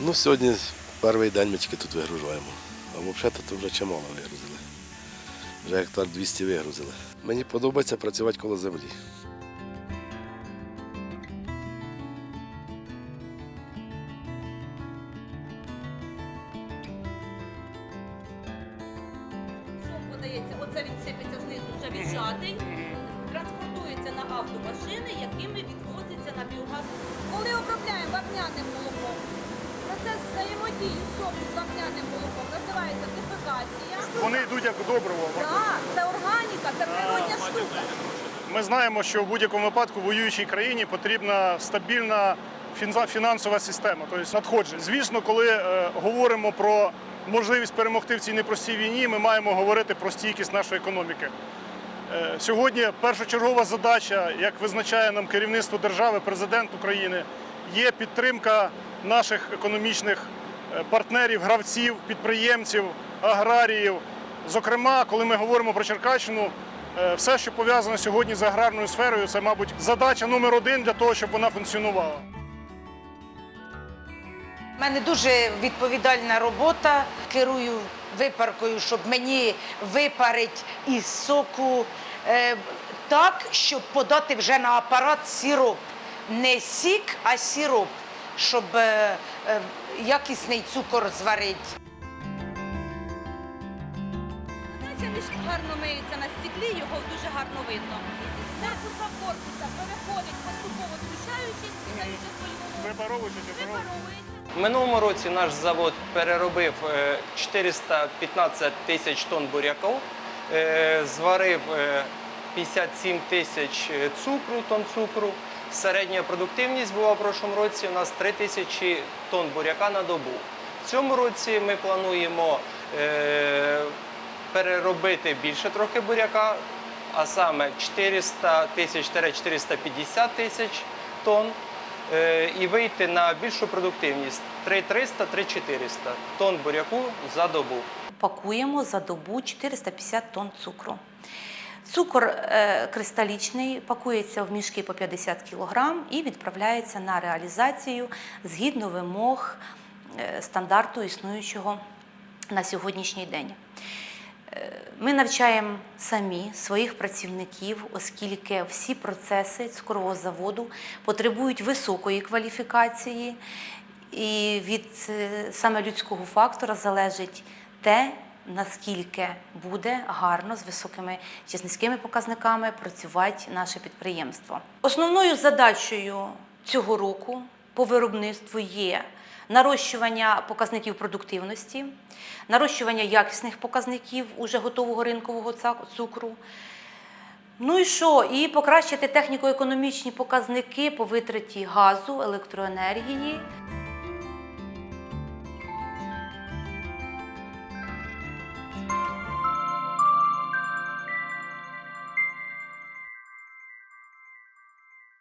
Ну, сьогодні перший день ми тільки тут вигружаємо. А взагалі тут вже чимало вигрузили. Вже гектар 200 вигрузили. Мені подобається працювати коло землі. Подається, оце він сипеться знизу, вже віджатий, транспортується на автомашини, якими відвозиться на біогаз. Коли обробляємо вапняним взаємодії соку з вапняним молоком називається дефекація. Вони йдуть як добриво. Так, це органіка, це природня штука. Ми знаємо, що в будь-якому випадку в воюючій країні потрібна стабільна фінансова система, тобто надходжень. Звісно, коли е, говоримо про можливість перемогти в цій непростій війні, ми маємо говорити про стійкість нашої економіки. Е, Сьогодні першочергова задача, як визначає нам керівництво держави, президент України, є підтримка наших економічних партнерів, гравців, підприємців, аграріїв. Зокрема, коли ми говоримо про Черкащину, е, все, що пов'язано сьогодні з аграрною сферою, це, мабуть, задача номер один для того, щоб вона функціонувала. У мене дуже відповідальна робота. Керую випаркою, щоб мені випарить із соку е, так, щоб подати вже на апарат сіроп. Не сік, а сіроп, щоб е, е, якісний цукор зварити. Наче мішк гарно миється на стеклі, його дуже гарно видно. З корпуса в корпуса переходить поступово зрушаючись і навіть польовому Випаровуючи чи випаровуючи? минулому році наш завод переробив е, 415 тисяч тонн буряків, е, зварив е, 57 тисяч е, цукру, тонн цукру. Середня продуктивність була в прошлому році у нас 3 тисячі тонн буряка на добу. В цьому році ми плануємо е, переробити більше трохи буряка, а саме 400 тисяч 450 тисяч тонн е, і вийти на більшу продуктивність 3300-3400 тонн буряку за добу. пакуємо за добу 450 тонн цукру. Цукор е, кристалічний пакується в мішки по 50 кг і відправляється на реалізацію згідно вимог е, стандарту існуючого на сьогоднішній день. Е, Ми навчаємо самі своїх працівників, оскільки всі процеси цукрового заводу потребують високої кваліфікації, і від саме людського фактора залежить те, наскільки буде гарно з високими чи з низькими показниками працювати наше підприємство. Основною задачею цього року по виробництву є нарощування показників продуктивності, нарощування якісних показників уже готового ринкового цукру. Ну і що? І покращити техніко-економічні показники по витраті газу, електроенергії.